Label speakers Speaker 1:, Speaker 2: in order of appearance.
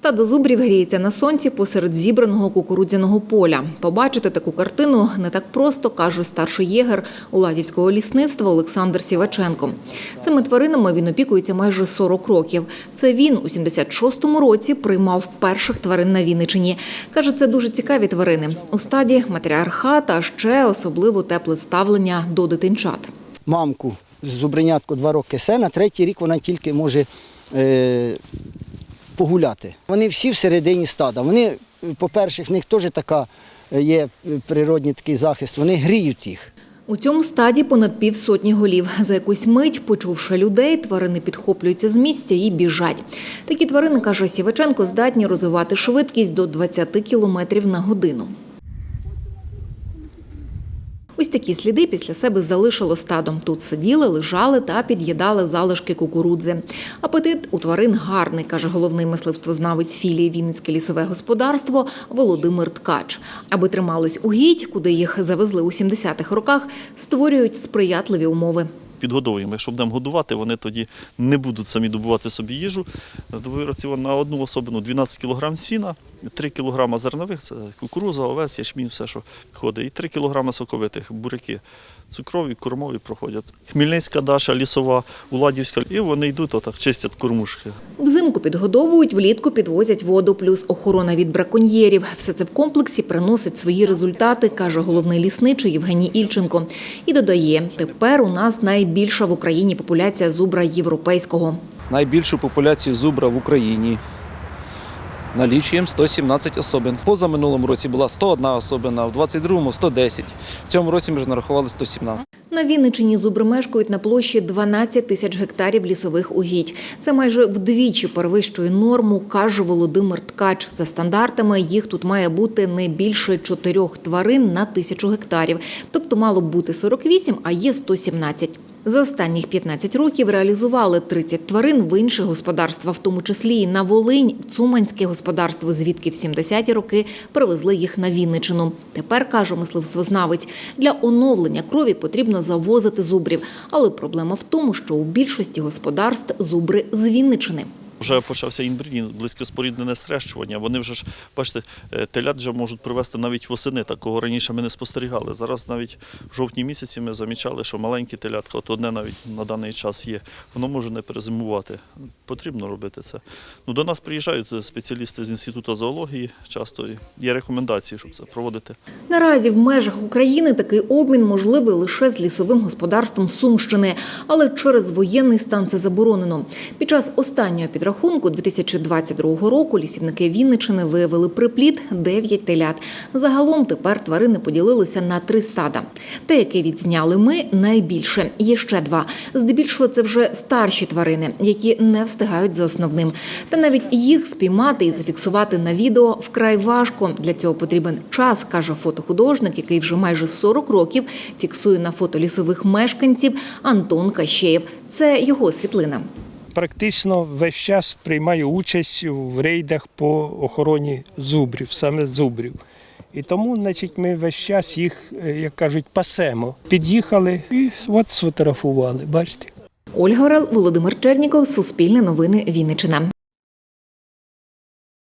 Speaker 1: Стадо зубрів гріється на сонці посеред зібраного кукурудзяного поля. Побачити таку картину не так просто, каже старший єгер Уладівського лісництва Олександр Сіваченко. Цими тваринами він опікується майже 40 років. Це він у 76-му році приймав перших тварин на Вінничині. Каже, це дуже цікаві тварини. У стаді матріархат, а ще особливо тепле ставлення до дитинчат.
Speaker 2: мамку з зубринятку два роки се, на третій рік вона тільки може е, погуляти. Вони всі всередині стада. Вони, по-перше, в них теж така е, є природній такий захист, вони гріють їх.
Speaker 1: У цьому стаді понад півсотні голів. За якусь мить, почувши людей, тварини підхоплюються з місця і біжать. Такі тварини, каже Сіваченко, здатні розвивати швидкість до 20 кілометрів на годину. Ось такі сліди після себе залишило стадом. Тут сиділи, лежали та під'їдали залишки кукурудзи. Апетит у тварин гарний, каже головний мисливствознавець філії Вінницьке лісове господарство Володимир Ткач. Аби тримались угідь, куди їх завезли у 70-х роках, створюють сприятливі умови.
Speaker 3: підгодовуємо. Якщо будемо годувати, вони тоді не будуть самі добувати собі їжу. Добовий раціон на одну особину 12 кг сіна, 3 кг зернових, це кукуруза, овес, ячмінь, все, що ходить, і 3 кг соковитих, буряки. Цукрові, кормові проходять. Хмельницька Даша, лісова, Уладівська, і вони йдуть, отак чистять кормушки.
Speaker 1: Взимку підгодовують, влітку підвозять воду, плюс охорона від браконьєрів. Все це в комплексі приносить свої результати, каже головний лісничий Євгеній Ільченко. І додає, тепер у нас найбільша в Україні популяція зубра європейського.
Speaker 4: найбільшу популяцію зубра в Україні. Налічуємо 117 особин. Поза минулому році була 101 особина, в 22-му 110. В цьому році ми ж нарахували 117.
Speaker 1: На Вінничині зубри мешкають на площі 12 тисяч гектарів лісових угідь. Це майже вдвічі перевищує норму, каже Володимир Ткач. За стандартами їх тут має бути не більше чотирьох тварин на тисячу гектарів. Тобто мало б бути 48, а є 117. За останніх 15 років реалізували 30 тварин в інші господарства, в тому числі і на Волинь, Цуманське господарство, звідки в 70-ті роки привезли їх на Вінничину. Тепер, каже мисливствознавець, для оновлення крові потрібно завозити зубрів. Але проблема в тому, що у більшості господарств зубри з Вінничини.
Speaker 3: Вже почався інбрідінг, близькоспоріднене схрещування. Вони вже ж, бачите, е, телят вже можуть привезти навіть восени. Такого раніше ми не спостерігали. Зараз навіть в жовтні місяці ми замічали, що маленькі телятка, от одне навіть на даний час є, воно може не перезимувати. Потрібно робити це. Ну, до нас приїжджають спеціалісти з інституту зоології. Часто є рекомендації, щоб це проводити.
Speaker 1: Наразі в межах України такий обмін можливий лише з лісовим господарством Сумщини, але через воєнний стан це заборонено. Під час останнього підрахунку 2022 року лісівники Вінничини виявили припліт 9 телят. Загалом тепер тварини поділилися на три стада. Те, яке відзняли ми, найбільше. Є ще два. Здебільшого це вже старші тварини, які не встигають за основним. Та навіть їх спіймати і зафіксувати на відео вкрай важко. Для цього потрібен час, каже фотохудожник, який вже майже 40 рохів фіксує на фото лісових мешканців Антон Кащеєв. Це його світлина.
Speaker 5: Практично весь час приймаю участь в рейдах по охороні зубрів, саме зубрів. І тому, значить, ми весь час їх, е, як кажуть, пасемо. Під'їхали і от сфотографували, бачите.
Speaker 1: Ольга Орел, Володимир Черніков, Суспільне новини, Вінниччина.